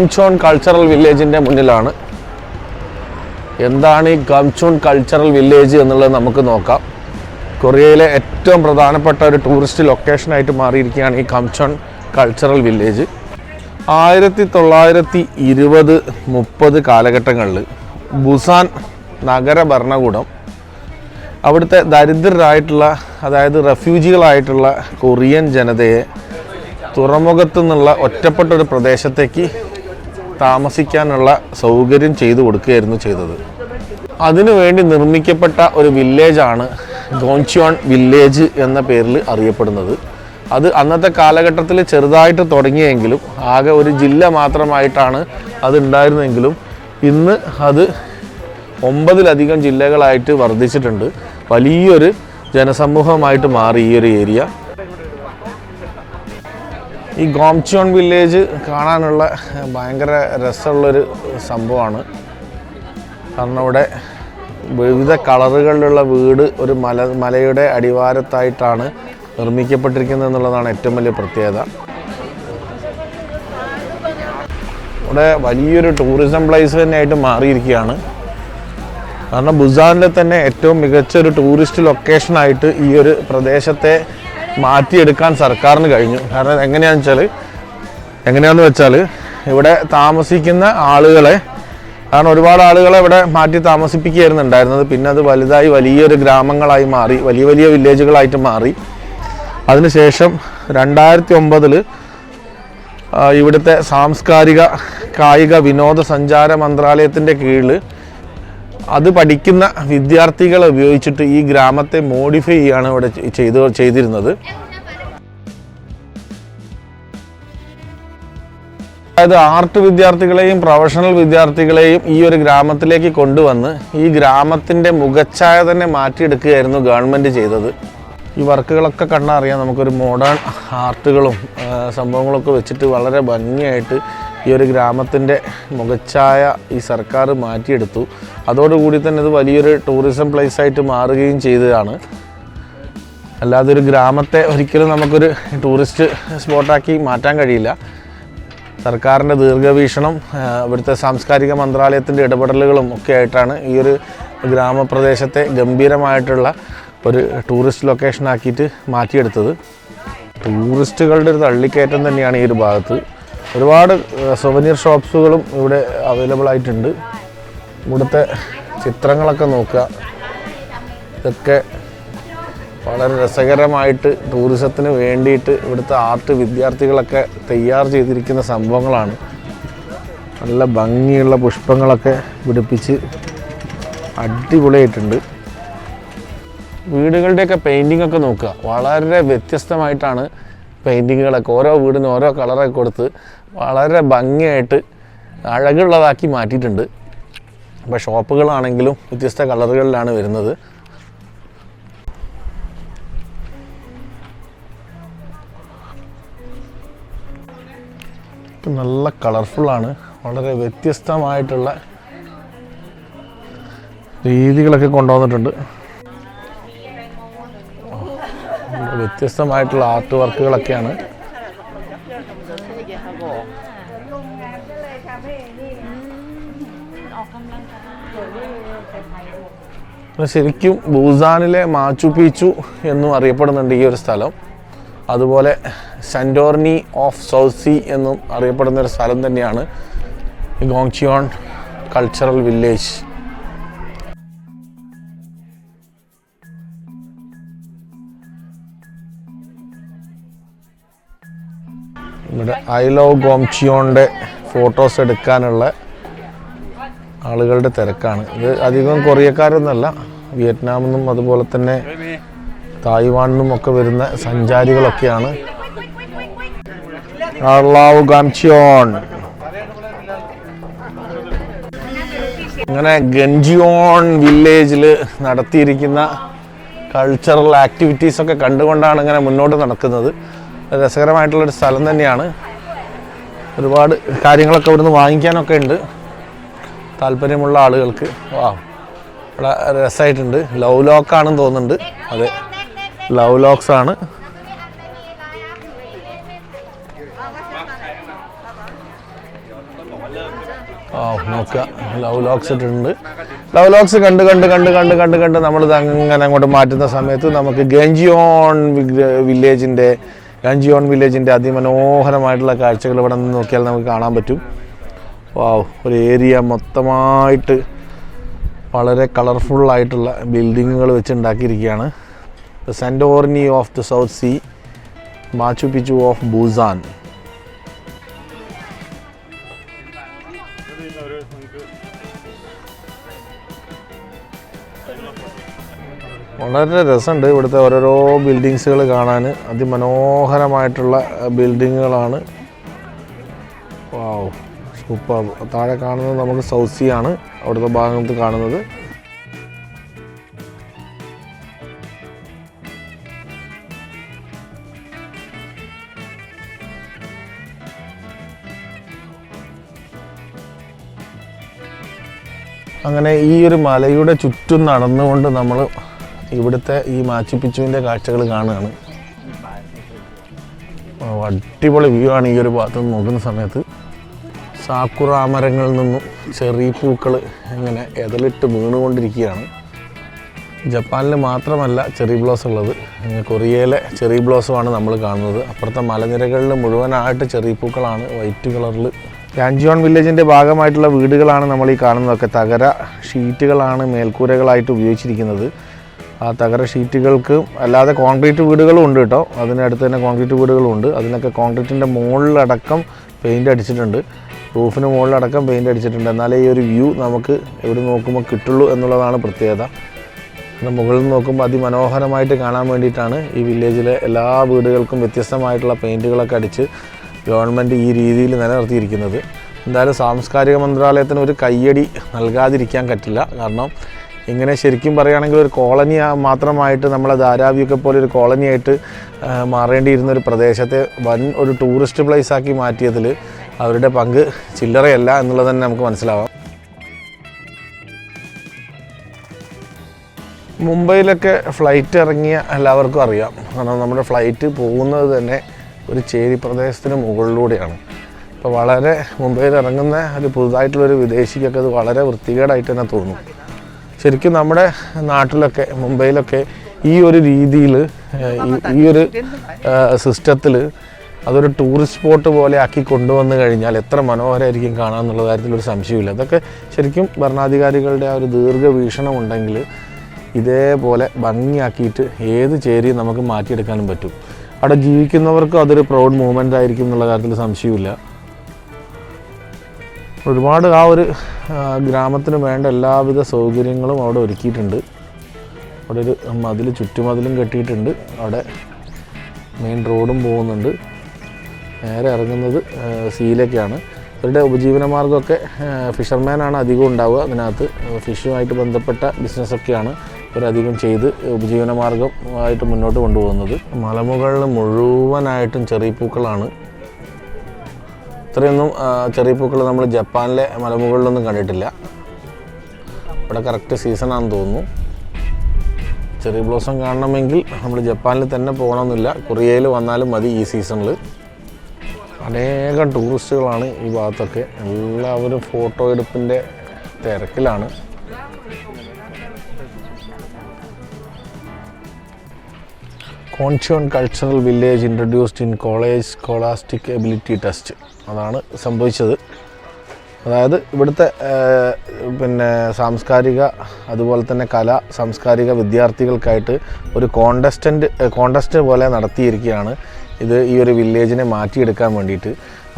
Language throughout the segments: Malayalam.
ഗംചോൺ കൾച്ചറൽ വില്ലേജിന്റെ മുന്നിലാണ്. എന്താണ് ഈ ഗംചോൺ കൾച്ചറൽ വില്ലേജ് എന്നുള്ളത് നമുക്ക് നോക്കാം. കൊറിയയിലെ ഏറ്റവും പ്രധാനപ്പെട്ട ഒരു ടൂറിസ്റ്റ് ലൊക്കേഷനായിട്ട് മാറിയിരിക്കുകയാണ് ഈ കംചോൺ കൾച്ചറൽ വില്ലേജ് ആയിരത്തി തൊള്ളായിരത്തി ഇരുപത് മുപ്പത് കാലഘട്ടങ്ങളിൽ ബുസാൻ നഗര ഭരണകൂടം അവിടുത്തെ ദരിദ്രരായിട്ടുള്ള അതായത് റെഫ്യൂജികളായിട്ടുള്ള കൊറിയൻ ജനതയെ തുറമുഖത്തു നിന്നുള്ള ഒറ്റപ്പെട്ട ഒരു പ്രദേശത്തേക്ക് താമസിക്കാനുള്ള സൗകര്യം ചെയ്തു കൊടുക്കുകയായിരുന്നു ചെയ്തത്. അതിനുവേണ്ടി നിർമ്മിക്കപ്പെട്ട ഒരു വില്ലേജാണ് ഗോൺച്യോൺ വില്ലേജ് എന്ന പേരിൽ അറിയപ്പെടുന്നത്. അത് അന്നത്തെ കാലഘട്ടത്തിൽ ചെറുതായിട്ട് തുടങ്ങിയെങ്കിലും ആകെ ഒരു ജില്ല മാത്രമായിട്ടാണ് അത് ഉണ്ടായിരുന്നെങ്കിലും ഇന്ന് അത് ഒമ്പതിലധികം ജില്ലകളായിട്ട് വർദ്ധിച്ചിട്ടുണ്ട്. വലിയൊരു ജനസമൂഹമായിട്ട് മാറി ഈ ഒരു ഏരിയ. ഈ ഗോംചോൺ വില്ലേജ് കാണാനുള്ള ഭയങ്കര രസമുള്ളൊരു സംഭവമാണ്. കാരണം ഇവിടെ വിവിധ കളറുകളിലുള്ള വീട് ഒരു മല മലയുടെ അടിവാരത്തായിട്ടാണ് നിർമ്മിക്കപ്പെട്ടിരിക്കുന്നത് എന്നുള്ളതാണ് ഏറ്റവും വലിയ പ്രത്യേകത. ഇവിടെ വലിയൊരു ടൂറിസം പ്ലേസ് തന്നെയായിട്ട് മാറിയിരിക്കുകയാണ്. കാരണം ബുസാനിലെ തന്നെ ഏറ്റവും മികച്ചൊരു ടൂറിസ്റ്റ് ലൊക്കേഷനായിട്ട് ഈ ഒരു പ്രദേശത്തെ മാറ്റിയെടുക്കാൻ സർക്കാരിന് കഴിഞ്ഞു. കാരണം എങ്ങനെയാണെന്ന് വെച്ചാൽ എങ്ങനെയാണെന്ന് വെച്ചാൽ ഇവിടെ താമസിക്കുന്ന ആളുകളെ കാരണം ഒരുപാട് ആളുകളെ ഇവിടെ മാറ്റി താമസിപ്പിക്കുകയായിരുന്നു ഉണ്ടായിരുന്നത് പിന്നെ അത് വലുതായി വലിയൊരു ഗ്രാമങ്ങളായി മാറി വലിയ വലിയ വില്ലേജുകളായിട്ട് മാറി. അതിനുശേഷം രണ്ടായിരത്തി ഒമ്പതിൽ ഇവിടുത്തെ സാംസ്കാരിക കായിക വിനോദസഞ്ചാര മന്ത്രാലയത്തിന്റെ കീഴിൽ അത് പഠിക്കുന്ന വിദ്യാർത്ഥികളെ ഉപയോഗിച്ചിട്ട് ഈ ഗ്രാമത്തെ മോഡിഫൈ ചെയ്യാണ് ഇവിടെ ചെയ്ത് ചെയ്തിരുന്നത്. അതായത് ആർട്ട് വിദ്യാർത്ഥികളെയും പ്രൊഫഷണൽ വിദ്യാർത്ഥികളെയും ഈ ഒരു ഗ്രാമത്തിലേക്ക് കൊണ്ടുവന്ന് ഈ ഗ്രാമത്തിന്റെ മുഖച്ഛായ തന്നെ മാറ്റിയെടുക്കുകയായിരുന്നു ഗവൺമെന്റ് ചെയ്തത്. ഈ വർക്കുകളൊക്കെ കണ്ടാൽ അറിയാം നമുക്കൊരു മോഡേൺ ആർട്ടുകളും സംഭവങ്ങളൊക്കെ വെച്ചിട്ട് വളരെ ഭംഗിയായിട്ട് ഈ ഒരു ഗ്രാമത്തിന്റെ മുഖച്ഛായ ഈ സർക്കാർ മാറ്റിയെടുത്തു. അതോടുകൂടി തന്നെ ഇത് വലിയൊരു ടൂറിസം പ്ലേസ് ആയിട്ട് മാറുകയും ചെയ്തതാണ്. അല്ലാതെ ഒരു ഗ്രാമത്തെ ഒരിക്കലും നമുക്കൊരു ടൂറിസ്റ്റ് സ്പോട്ടാക്കി മാറ്റാൻ കഴിയില്ല. സർക്കാരിന്റെ ദീർഘവീക്ഷണം ഇവിടുത്തെ സാംസ്കാരിക മന്ത്രാലയത്തിന്റെ ഇടപെടലുകളും ഒക്കെ ആയിട്ടാണ് ഈ ഒരു ഗ്രാമപ്രദേശത്തെ ഗംഭീരമായിട്ടുള്ള ഒരു ടൂറിസ്റ്റ് ലൊക്കേഷനാക്കിയിട്ട് മാറ്റിയെടുത്തത്. ടൂറിസ്റ്റുകളുടെ ഒരു തള്ളിക്കയറ്റം തന്നെയാണ് ഈ ഒരു ഭാഗത്ത്. ഒരുപാട് സൊവനീർ ഷോപ്സുകളും ഇവിടെ അവൈലബിൾ ആയിട്ടുണ്ട്. ഇവിടുത്തെ ചിത്രങ്ങളൊക്കെ നോക്കുക. ഇതൊക്കെ വളരെ രസകരമായിട്ട് ടൂറിസത്തിന് വേണ്ടിയിട്ട് ഇവിടുത്തെ ആർട്ട് വിദ്യാർത്ഥികളൊക്കെ തയ്യാർ ചെയ്തിരിക്കുന്ന സംഭവങ്ങളാണ്. നല്ല ഭംഗിയുള്ള പുഷ്പങ്ങളൊക്കെ പിടിപ്പിച്ച് അടിപൊളിയായിട്ടുണ്ട്. വീടുകളുടെയൊക്കെ പെയിന്റിംഗ് ഒക്കെ നോക്കുക. വളരെ വ്യത്യസ്തമായിട്ടാണ് പെയിന്റിങ്ങുകളൊക്കെ ഓരോ വീടിനും ഓരോ കളറൊക്കെ കൊടുത്ത് വളരെ ഭംഗിയായിട്ട് അഴകുള്ളതാക്കി മാറ്റിയിട്ടുണ്ട്. അപ്പോൾ ഷോപ്പുകളാണെങ്കിലും വ്യത്യസ്ത കളറുകളിലാണ് വരുന്നത്. നല്ല നല്ല കളർഫുള്ളാണ്. വളരെ വ്യത്യസ്തമായിട്ടുള്ള രീതികളൊക്കെ കൊണ്ടുവന്നിട്ടുണ്ട്. വ്യത്യസ്തമായിട്ടുള്ള ആർട്ട് വർക്കുകളൊക്കെയാണ്. ശരിക്കും ബൂസാനിലെ മാച്ചു പീച്ചു എന്നും അറിയപ്പെടുന്നുണ്ട് ഈ ഒരു സ്ഥലം. അതുപോലെ സെന്റോർണി ഓഫ് സൗസി എന്നും അറിയപ്പെടുന്ന ഒരു സ്ഥലം തന്നെയാണ് ഗോങ്ചിയോൺ കൾച്ചറൽ വില്ലേജ്. ഇവിടെ ഐ ലവ് ഗോംചിയോണിന്റെ ഫോട്ടോസ് എടുക്കാനുള്ള ആളുകളുടെ തിരക്കാണ്. ഇത് അധികം കൊറിയക്കാരൊന്നല്ല. വിയറ്റ്നാമിൽ നിന്നും അതുപോലെ തന്നെ തായ്വാനിൽ നിന്നും ഒക്കെ വരുന്ന സഞ്ചാരികളൊക്കെയാണ്. അള്ളാവു ഇങ്ങനെ ഗൻജിയോൺ വില്ലേജിൽ നടത്തിയിരിക്കുന്ന കൾച്ചറൽ ആക്ടിവിറ്റീസ് ഒക്കെ കണ്ടുകൊണ്ടാണ് ഇങ്ങനെ മുന്നോട്ട് നടക്കുന്നത്. രസകരമായിട്ടുള്ളൊരു സ്ഥലം തന്നെയാണ്. ഒരുപാട് കാര്യങ്ങളൊക്കെ ഇവിടുന്ന് വാങ്ങിക്കാനൊക്കെ ഉണ്ട്. താല്പര്യമുള്ള ആളുകൾക്ക് വാ ഇവിടെ രസമായിട്ടുണ്ട് ലവ് ലോക്കാണെന്ന് തോന്നുന്നുണ്ട്. അതെ. ലവ് ലോക്സ് ആണ്. ആ നോക്കുക. ലവ് ലോക്സ് ഇട്ടിട്ടുണ്ട്. ലവ് ലോക്സ് കണ്ട് കണ്ട് കണ്ട് കണ്ട് കണ്ട് കണ്ട് നമ്മളിത് അങ്ങനെ അങ്ങോട്ട് മാറ്റുന്ന സമയത്ത് നമുക്ക് ഗഞ്ചിയോൺ വില്ലേജിന്റെ ഗഞ്ചിയോൺ വില്ലേജിന്റെ അതിമനോഹരമായിട്ടുള്ള കാഴ്ചകൾ ഇവിടെ നിന്ന് നോക്കിയാൽ നമുക്ക് കാണാൻ പറ്റും. വാവ് ഒരു ഏരിയ മൊത്തമായിട്ട് വളരെ കളർഫുള്ളായിട്ടുള്ള ബിൽഡിങ്ങുകൾ വെച്ച് ഉണ്ടാക്കിയിരിക്കുകയാണ് Santorini of the south sea Machu Picchu of Busan വളരെ രസമുണ്ട് ഇവിടുത്തെ ഓരോരോ ബിൽഡിങ്സുകൾ കാണാൻ. അതിമനോഹരമായിട്ടുള്ള ബിൽഡിങ്ങുകളാണ് വാവ്. സൂപ്പർ താഴെ കാണുന്നത് നമുക്ക് സൗത്ത് സീ ആണ് അവിടുത്തെ ഭാഗത്ത് കാണുന്നത്. അങ്ങനെ ഈ ഒരു മലയുടെ ചുറ്റും നടന്നുകൊണ്ട് നമ്മൾ ഇവിടുത്തെ ഈ മാച്ചിപ്പിച്ചുവിന്റെ കാഴ്ചകൾ കാണുകയാണ്. അടിപൊളി വ്യൂ ആണ് ഈ ഒരു ഭാഗത്ത് നോക്കുന്ന സമയത്ത്. സാക്കുറ മരങ്ങളിൽ നിന്നും ചെറിയ പൂക്കൾ ഇങ്ങനെ എതലിട്ട് വീണുകൊണ്ടിരിക്കുകയാണ്. ജപ്പാനിൽ മാത്രമല്ല ചെറി ബ്ലോസ് ഉള്ളത്. കൊറിയയിലെ കൊറിയയിലെ ചെറി ബ്ലോസമാണ് നമ്മൾ കാണുന്നത്. അപ്പുറത്തെ മലനിരകളിൽ മുഴുവനായിട്ട് ചെറിയ പൂക്കളാണ് വൈറ്റ് കളറിൽ. രാഞ്ചിയോൺ വില്ലേജിന്റെ ഭാഗമായിട്ടുള്ള വീടുകളാണ് നമ്മൾ ഈ കാണുന്നതൊക്കെ. തകര ഷീറ്റുകളാണ് മേൽക്കൂരകളായിട്ട് ഉപയോഗിച്ചിരിക്കുന്നത്. ആ തകര ഷീറ്റുകൾക്ക് അല്ലാതെ കോൺക്രീറ്റ് വീടുകളും ഉണ്ട് കേട്ടോ. അതിനടുത്ത് തന്നെ കോൺക്രീറ്റ് വീടുകളും ഉണ്ട്. അതിനൊക്കെ കോൺക്രീറ്റിന്റെ മുകളിലടക്കം പെയിന്റ് അടിച്ചിട്ടുണ്ട്. റൂഫിന് മുകളിലടക്കം പെയിന്റ് അടിച്ചിട്ടുണ്ട്. എന്നാലേ ഈ ഒരു വ്യൂ നമുക്ക് എവിടെ നോക്കുമ്പോൾ കിട്ടുള്ളൂ എന്നുള്ളതാണ് പ്രത്യേകത. മുകളിൽ നോക്കുമ്പോൾ അതിമനോഹരമായിട്ട് കാണാൻ വേണ്ടിയിട്ടാണ് ഈ വില്ലേജിലെ എല്ലാ വീടുകൾക്കും വ്യത്യസ്തമായിട്ടുള്ള പെയിന്റുകളൊക്കെ അടിച്ച് ഗവൺമെന്റ് ഈ രീതിയിൽ നിലനിർത്തിയിരിക്കുന്നത്. എന്തായാലും സാംസ്കാരിക മന്ത്രാലയത്തിന് ഒരു കയ്യടി നൽകാതിരിക്കാൻ പറ്റില്ല. കാരണം ഇങ്ങനെ ശരിക്കും പറയുകയാണെങ്കിൽ ഒരു കോളനി മാത്രമായിട്ട് നമ്മളെ ധാരാവിയൊക്കെ പോലെ ഒരു കോളനിയായിട്ട് മാറേണ്ടിയിരുന്ന ഒരു പ്രദേശത്തെ വൻ ഒരു ടൂറിസ്റ്റ് പ്ലേസ് ആക്കി മാറ്റിയതിൽ അവരുടെ പങ്ക് ചില്ലറയല്ല എന്നുള്ളത് തന്നെ നമുക്ക് മനസ്സിലാവാം. മുംബൈയിലൊക്കെ ഫ്ലൈറ്റ് ഇറങ്ങിയ എല്ലാവർക്കും അറിയാം. കാരണം നമ്മുടെ ഫ്ലൈറ്റ് പോകുന്നത് തന്നെ ഒരു ചേരി പ്രദേശത്തിന് മുകളിലൂടെയാണ്. അപ്പോൾ വളരെ മുംബൈയിൽ ഇറങ്ങുന്ന ഒരു പുതുതായിട്ടുള്ളൊരു വിദേശിക്കൊക്കെ അത് വളരെ വൃത്തികേടായിട്ട് തന്നെ തോന്നും. ശരിക്കും നമ്മുടെ നാട്ടിലൊക്കെ മുംബൈയിലൊക്കെ ഈ ഒരു രീതിയിൽ ഈ ഒരു സിസ്റ്റത്തിൽ അതൊരു ടൂറിസ്റ്റ് സ്പോട്ട് പോലെ ആക്കി കൊണ്ടുവന്നു കഴിഞ്ഞാൽ എത്ര മനോഹരമായിരിക്കും കാര്യത്തിൽ ഒരു സംശയമില്ല അതൊക്കെ ശരിക്കും ഭരണാധികാരികളുടെ ആ ഒരു ദീർഘവീക്ഷണം ഉണ്ടെങ്കിൽ ഇതേപോലെ ഭംഗിയാക്കിയിട്ട് ഏത് ചേരിയും നമുക്ക് മാറ്റിയെടുക്കാനും പറ്റും. അവിടെ ജീവിക്കുന്നവർക്കും അതൊരു പ്രൗഡ് മൂവ്മെന്റ് ആയിരിക്കും എന്നുള്ള കാര്യത്തിൽ സംശയമില്ല ഒരുപാട് ആ ഒരു ഗ്രാമത്തിന് വേണ്ട എല്ലാവിധ സൗകര്യങ്ങളും അവിടെ ഒരുക്കിയിട്ടുണ്ട്. അവിടെ ഒരു മതിൽ ചുറ്റുമതിലും കെട്ടിയിട്ടുണ്ട്. അവിടെ മെയിൻ റോഡും പോകുന്നുണ്ട്. നേരെ ഇറങ്ങുന്നത് സീലൊക്കെയാണ് ഇവരുടെ ഉപജീവന മാർഗമൊക്കെ ഫിഷർമാനാണ് അധികം ഉണ്ടാവുക. അതിനകത്ത് ഫിഷുമായിട്ട് ബന്ധപ്പെട്ട ബിസിനസ്സൊക്കെയാണ് ഇവരധികം ചെയ്ത് ഉപജീവന മാർഗമായിട്ട് മുന്നോട്ട് കൊണ്ടുപോകുന്നത്. മലമുകളിൽ മുഴുവനായിട്ടും ചെറിയ പൂക്കളാണ്. ഇത്രയൊന്നും ചെറിയ പൂക്കൾ നമ്മൾ ജപ്പാനിലെ മലമുകളിലൊന്നും കണ്ടിട്ടില്ല. ഇവിടെ കറക്റ്റ് സീസണാണെന്ന് തോന്നുന്നു. ചെറിയ ബ്ലോസം കാണണമെങ്കിൽ നമ്മൾ ജപ്പാനിൽ തന്നെ പോകണമെന്നില്ല. കൊറിയയിൽ വന്നാലും മതി ഈ സീസണിൽ അനേകം ടൂറിസ്റ്റുകളാണ് ഈ ഭാഗത്തൊക്കെ. എല്ലാവരും ഫോട്ടോ എടുപ്പിന്റെ തിരക്കിലാണ്. Gamcheon cultural village introduced in college scholastic ability test അതാണ് സംഭവിച്ചത്. അതായത് ഇവിടുത്തെ പിന്നെ സാംസ്കാരിക അതുപോലെ തന്നെ കല സാംസ്കാരിക വിദ്യാർത്ഥികൾക്കായിട്ട് ഒരു കോണ്ടസ്റ്റന്റ് കോണ്ടസ്റ്റ് പോലെ നടത്തിയിരിക്കുകയാണ് ഇത് ഈ ഒരു വില്ലേജിനെ മാറ്റിയെടുക്കാൻ വേണ്ടിയിട്ട്.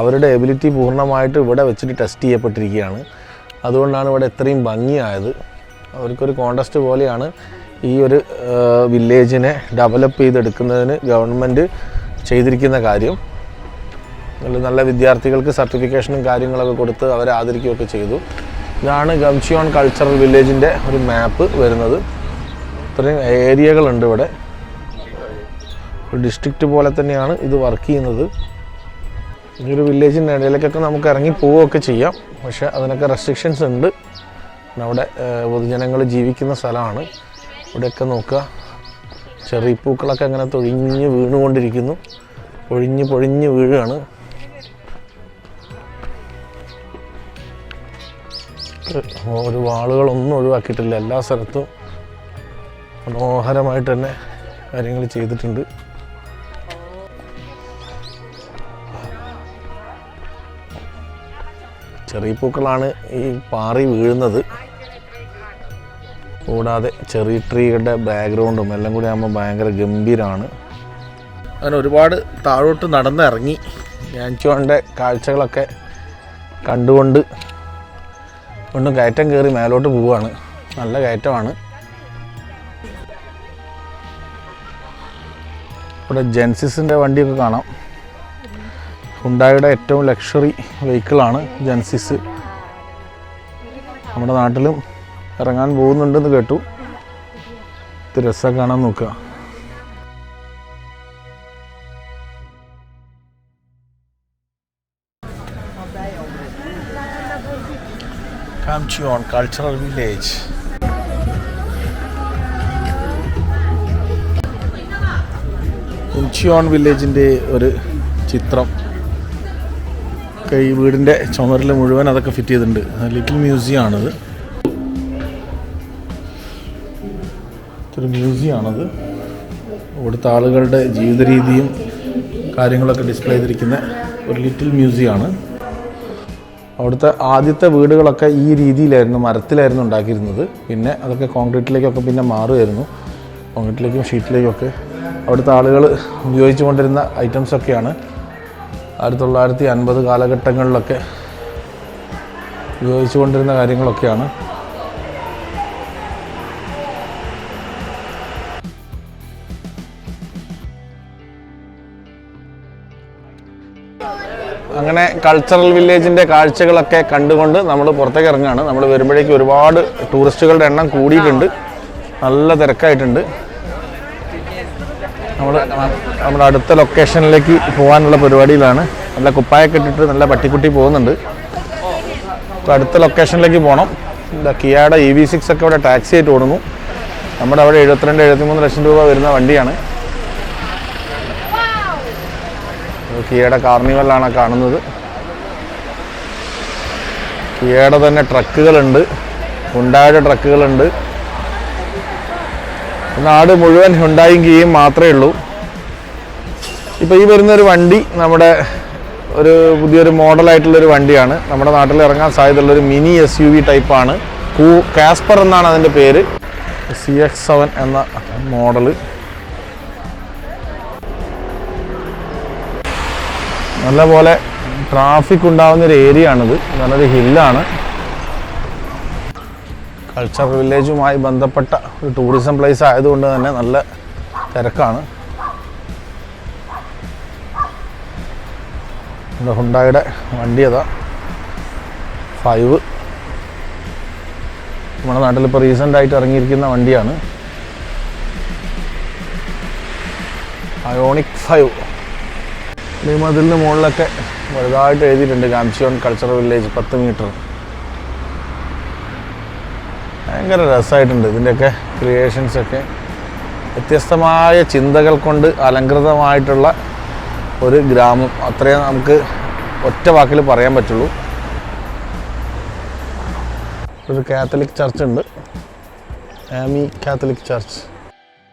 അവരുടെ എബിലിറ്റി പൂർണമായിട്ട് ഇവിടെ വെച്ചിട്ട് ടെസ്റ്റ് ചെയ്യപ്പെട്ടിരിക്കുകയാണ്. അതുകൊണ്ടാണ് ഇവിടെ ഇത്രയും ഭംഗിയായത്. അവർക്കൊരു കോണ്ടസ്റ്റ് പോലെയാണ് ഈ ഒരു വില്ലേജിനെ ഡെവലപ്പ് ചെയ്തെടുക്കുന്നതിന് ഗവൺമെന്റ് ചെയ്തിരിക്കുന്ന കാര്യം. നല്ല നല്ല വിദ്യാർത്ഥികൾക്ക് സർട്ടിഫിക്കേഷനും കാര്യങ്ങളൊക്കെ കൊടുത്ത് അവരെ ആദരിക്കുകയൊക്കെ ചെയ്തു. ഇതാണ് ഗംഷിയോൺ കൾച്ചറൽ വില്ലേജിന്റെ ഒരു മാപ്പ് വരുന്നത്. ഇത്രയും ഏരിയകളുണ്ട് ഇവിടെ. ഒരു ഡിസ്ട്രിക്റ്റ് പോലെ തന്നെയാണ് ഇത് വർക്ക് ചെയ്യുന്നത്. ഈ ഒരു വില്ലേജിന്റെ ഇടയിലേക്കൊക്കെ നമുക്ക് ഇറങ്ങി പോവുകയൊക്കെ ചെയ്യാം. പക്ഷേ അതിനൊക്കെ റെസ്ട്രിക്ഷൻസ് ഉണ്ട്. അവിടെ പൊതുജനങ്ങൾ ജീവിക്കുന്ന സ്ഥലമാണ്. ഇവിടെയൊക്കെ നോക്കുക. ചെറിയ പൂക്കളൊക്കെ അങ്ങനെ തൊഴിഞ്ഞ് വീണുകൊണ്ടിരിക്കുന്നു. പൊഴിഞ്ഞ് പൊഴിഞ്ഞ് വീഴുകയാണ്. ഒരു വാളുകളൊന്നും ഒഴിവാക്കിയിട്ടില്ല എല്ലാ സ്ഥലത്തും. മനോഹരമായിട്ട് തന്നെ കാര്യങ്ങൾ ചെയ്തിട്ടുണ്ട്. ചെറിയ പൂക്കളാണ് ഈ പാറി വീഴുന്നത്. കൂടാതെ ചെറിയ ട്രീകളുടെ ബാക്ക്ഗ്രൗണ്ടും എല്ലാം കൂടി ആകുമ്പോൾ ഭയങ്കര ഗംഭീരമാണ് അങ്ങനെ ഒരുപാട് താഴോട്ട് നടന്നിറങ്ങി. ഞാൻ കാഴ്ചകളൊക്കെ കണ്ടുകൊണ്ട് വീണ്ടും കയറ്റം കയറി മേലോട്ട് പോവുകയാണ് നല്ല കയറ്റമാണ്. ഇവിടെ ജെൻസിസിന്റെ വണ്ടിയൊക്കെ കാണാം. ഹുണ്ടായുടെ ഏറ്റവും ലക്ഷറി വെഹിക്കിളാണ് ജെൻസിസ്. നമ്മുടെ നാട്ടിലും ഇറങ്ങാൻ പോകുന്നുണ്ടെന്ന് കേട്ടു. ഇത് രസം കാണാൻ നോക്കുക കൾച്ചറൽ വില്ലേജ് ഇൻച്ചിയോൺ വില്ലേജിന്റെ ഒരു ചിത്രം. ഈ വീടിന്റെ ചുമരിൽ മുഴുവൻ അതൊക്കെ ഫിറ്റ് ചെയ്തിട്ടുണ്ട്. ലിറ്റിൽ മ്യൂസിയം ആണിത്. ഇതൊരു മ്യൂസിയമാണത് ഇവിടുത്തെ ആളുകളുടെ ജീവിത രീതിയും കാര്യങ്ങളൊക്കെ ഡിസ്പ്ലേ ചെയ്തിരിക്കുന്ന ഒരു ലിറ്റിൽ മ്യൂസിയമാണ് അവിടുത്തെ ആദ്യത്തെ വീടുകളൊക്കെ ഈ രീതിയിലായിരുന്നു മരത്തിലായിരുന്നു ഉണ്ടാക്കിയിരുന്നത്. പിന്നെ അതൊക്കെ കോൺക്രീറ്റിലേക്കൊക്കെ പിന്നെ മാറുമായിരുന്നു കോൺക്രീറ്റിലേക്കും ഷീറ്റിലേക്കൊക്കെ അവിടുത്തെ ആളുകൾ ഉപയോഗിച്ചു കൊണ്ടിരുന്ന ഐറ്റംസൊക്കെയാണ് ആയിരത്തി തൊള്ളായിരത്തി അൻപത് കാലഘട്ടങ്ങളിലൊക്കെ ഉപയോഗിച്ചു കൊണ്ടിരുന്ന കാര്യങ്ങളൊക്കെയാണ്. അങ്ങനെ കൾച്ചറൽ വില്ലേജിന്റെ കാഴ്ചകളൊക്കെ കണ്ടുകൊണ്ട് നമ്മൾ പുറത്തേക്ക് ഇറങ്ങുകയാണ് നമ്മൾ വരുമ്പോഴേക്ക് ഒരുപാട് ടൂറിസ്റ്റുകളുടെ എണ്ണം കൂടിയിട്ടുണ്ട്. നല്ല തിരക്കായിട്ടുണ്ട്. നമ്മൾ നമ്മുടെ അടുത്ത ലൊക്കേഷനിലേക്ക് പോകാനുള്ള പരിപാടിയിലാണ്. നല്ല കുപ്പായൊക്കെ ഇട്ടിട്ട് നല്ല പട്ടിക്കുട്ടി പോകുന്നുണ്ട്. അപ്പോൾ അടുത്ത ലൊക്കേഷനിലേക്ക് പോകണം എന്താ കിയാടെ ഇ വി സിക്സ് ഒക്കെ ഇവിടെ ടാക്സി ആയിട്ട് ഓടുന്നു. നമ്മുടെ അവിടെ എഴുപത്തിരണ്ട് എഴുപത്തിമൂന്ന് ലക്ഷം രൂപ വരുന്ന വണ്ടിയാണ്. കിയയുടെ കാർണിവലാണ് കാണുന്നത്. കിയയുടെ തന്നെ ട്രക്കുകളുണ്ട്. ഹുണ്ടായുടെ ട്രക്കുകളുണ്ട്. നാട് മുഴുവൻ ഹുണ്ടായും കിയും മാത്രമേ ഉള്ളൂ. ഇപ്പോൾ ഈ വരുന്നൊരു വണ്ടി നമ്മുടെ ഒരു പുതിയൊരു മോഡലായിട്ടുള്ളൊരു വണ്ടിയാണ്. നമ്മുടെ നാട്ടിൽ ഇറങ്ങാൻ സാധ്യതയുള്ളൊരു മിനി എസ് യു വി ടൈപ്പാണ് കൂ കാസ്പർ എന്നാണ് അതിന്റെ പേര്. സി എക്സ് സെവൻ എന്ന മോഡൽ നല്ലപോലെ ട്രാഫിക് ഉണ്ടാകുന്ന ഒരു ഏരിയ ആണിത്. നല്ലൊരു ഹില്ലാണ് കൾച്ചർ വില്ലേജുമായി ബന്ധപ്പെട്ട ഒരു ടൂറിസം പ്ലേസ് ആയതുകൊണ്ട് തന്നെ നല്ല തിരക്കാണ്. ഇവിടെ ഹുണ്ടായുടെ വണ്ടി അതാ. ഫൈവ് നമ്മുടെ നാട്ടിൽ ഇപ്പോൾ റീസെന്റ് ആയിട്ട് ഇറങ്ങിയിരിക്കുന്ന വണ്ടിയാണ്. അയോണിക് ഫൈവ് ഈ മതിലിന് മുകളിലൊക്കെ വലുതായിട്ട് എഴുതിയിട്ടുണ്ട്. ഗാംഷിയോൺ കൾച്ചറൽ വില്ലേജ് പത്ത് മീറ്റർ ഭയങ്കര രസമായിട്ടുണ്ട് ഇതിന്റെയൊക്കെ ക്രിയേഷൻസൊക്കെ വ്യത്യസ്തമായ ചിന്തകൾ കൊണ്ട് അലങ്കൃതമായിട്ടുള്ള ഒരു ഗ്രാമം. അത്രയും നമുക്ക് ഒറ്റ വാക്കിൽ പറയാൻ പറ്റുള്ളൂ. ഒരു കാത്തലിക് ചർച്ച് ഉണ്ട്. Ami Catholic church